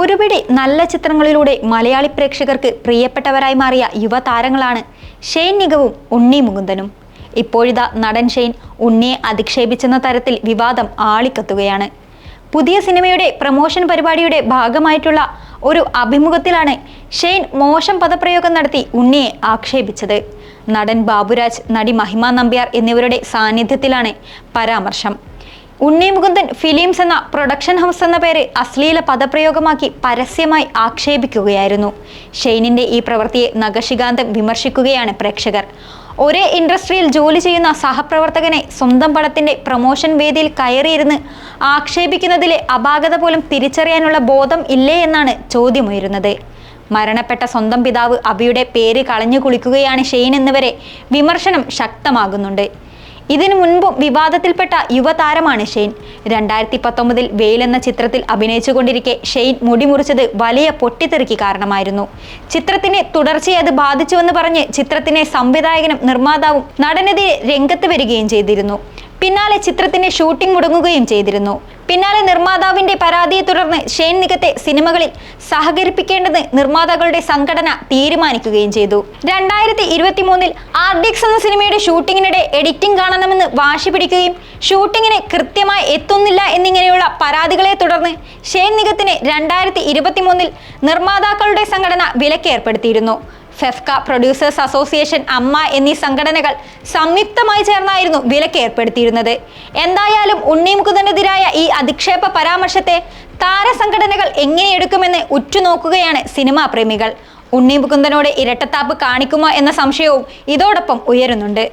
ഒരുപിടി നല്ല ചിത്രങ്ങളിലൂടെ മലയാളി പ്രേക്ഷകർക്ക് പ്രിയപ്പെട്ടവരായി മാറിയ യുവതാരങ്ങളാണ് ഷെയ്ൻ നിഗവും ഉണ്ണി മുകുന്ദനും. ഇപ്പോഴിതാ നടൻ ഷെയ്ൻ ഉണ്ണിയെ അധിക്ഷേപിച്ചെന്ന തരത്തിൽ വിവാദം ആളിക്കത്തുകയാണ്. പുതിയ സിനിമയുടെ പ്രമോഷൻ പരിപാടിയുടെ ഭാഗമായിട്ടുള്ള ഒരു അഭിമുഖത്തിലാണ് ഷെയ്ൻ മോശം പദപ്രയോഗം നടത്തി ഉണ്ണിയെ ആക്ഷേപിച്ചത്. നടൻ ബാബുരാജ് നടി മഹിമ നമ്പ്യാർ എന്നിവരുടെ സാന്നിധ്യത്തിലാണ് പരാമർശം. ഉണ്ണി മുകുന്ദൻ ഫിലിംസ് എന്ന പ്രൊഡക്ഷൻ ഹൗസ് എന്ന പേര് അശ്ലീല പദപ്രയോഗമാക്കി പരസ്യമായി ആക്ഷേപിക്കുകയായിരുന്നു. ഷെയ്നിന്റെ ഈ പ്രവൃത്തിയെ നഖശികാന്തം വിമർശിക്കുകയാണ് പ്രേക്ഷകർ. ഒരേ ഇൻഡസ്ട്രിയിൽ ജോലി ചെയ്യുന്ന സഹപ്രവർത്തകനെ സ്വന്തം പടത്തിന്റെ പ്രൊമോഷൻ വേദിയിൽ കയറിയിരുന്ന് ആക്ഷേപിക്കുന്നതിലെ അപാകത പോലും തിരിച്ചറിയാനുള്ള ബോധം ഇല്ലേ എന്നാണ് ചോദ്യമുയരുന്നത്. മരണപ്പെട്ട സ്വന്തം പിതാവ് അബിയുടെ പേര് കളഞ്ഞു കുളിക്കുകയാണ് ഷെയ്ൻ എന്നിവരെ വിമർശനം ശക്തമാകുന്നുണ്ട്. ഇതിനു മുൻപും വിവാദത്തിൽപ്പെട്ട യുവതാരമാണ് ഷെയ്ൻ. രണ്ടായിരത്തി പത്തൊമ്പതിൽ വെയിൽ എന്ന ചിത്രത്തിൽ അഭിനയിച്ചുകൊണ്ടിരിക്കെ ഷെയ്ൻ മുടിമുറിച്ചത് വലിയ പൊട്ടിത്തെറിക്ക് കാരണമായിരുന്നു. ചിത്രത്തിനെ തുടർച്ചയെ അത് ബാധിച്ചുവെന്ന് പറഞ്ഞ് ചിത്രത്തിനെ സംവിധായകനും നിർമ്മാതാവും നടനെതിരെ രംഗത്ത് വരികയും ചെയ്തിരുന്നു. പിന്നാലെ ചിത്രത്തിന്റെ ഷൂട്ടിംഗ് മുടങ്ങുകയും ചെയ്തിരുന്നു. പിന്നാലെ നിർമ്മാതാവിന്റെ പരാതിയെ തുടർന്ന് ഷെയ്ൻ നിഗത്തെ സിനിമകളിൽ സഹകരിപ്പിക്കേണ്ടെന്ന് നിർമ്മാതാക്കളുടെ സംഘടന തീരുമാനിക്കുകയും ചെയ്തു. രണ്ടായിരത്തി ഇരുപത്തി മൂന്നിൽ ആർഡിക്സ് എന്ന സിനിമയുടെ ഷൂട്ടിങ്ങിനിടെ എഡിറ്റിംഗ് കാണണമെന്ന് വാശി പിടിക്കുകയും ഷൂട്ടിങ്ങിന് കൃത്യമായി എത്തുന്നില്ല എന്നിങ്ങനെയുള്ള പരാതികളെ തുടർന്ന് ഷെയ്ൻ നിഗത്തിന് രണ്ടായിരത്തി ഇരുപത്തി മൂന്നിൽ നിർമ്മാതാക്കളുടെ സംഘടന വിലക്കേർപ്പെടുത്തിയിരുന്നു. ഫെഫ്ക പ്രൊഡ്യൂസേഴ്സ് അസോസിയേഷൻ അമ്മ എന്നീ സംഘടനകൾ സംയുക്തമായി ചേർന്നായിരുന്നു വിലക്ക് ഏർപ്പെടുത്തിയിരുന്നത്. എന്തായാലും ഉണ്ണിമുകുന്ദനെതിരായ ഈ അധിക്ഷേപ പരാമർശത്തെ താരസംഘടനകൾ എങ്ങനെ എടുക്കുമെന്ന് ഉറ്റുനോക്കുകയാണ് സിനിമാ പ്രേമികൾ. ഉണ്ണി മുകുന്ദനോട് ഇരട്ടത്താപ്പ് കാണിക്കുമോ എന്ന സംശയവും ഇതോടൊപ്പം ഉയരുന്നുണ്ട്.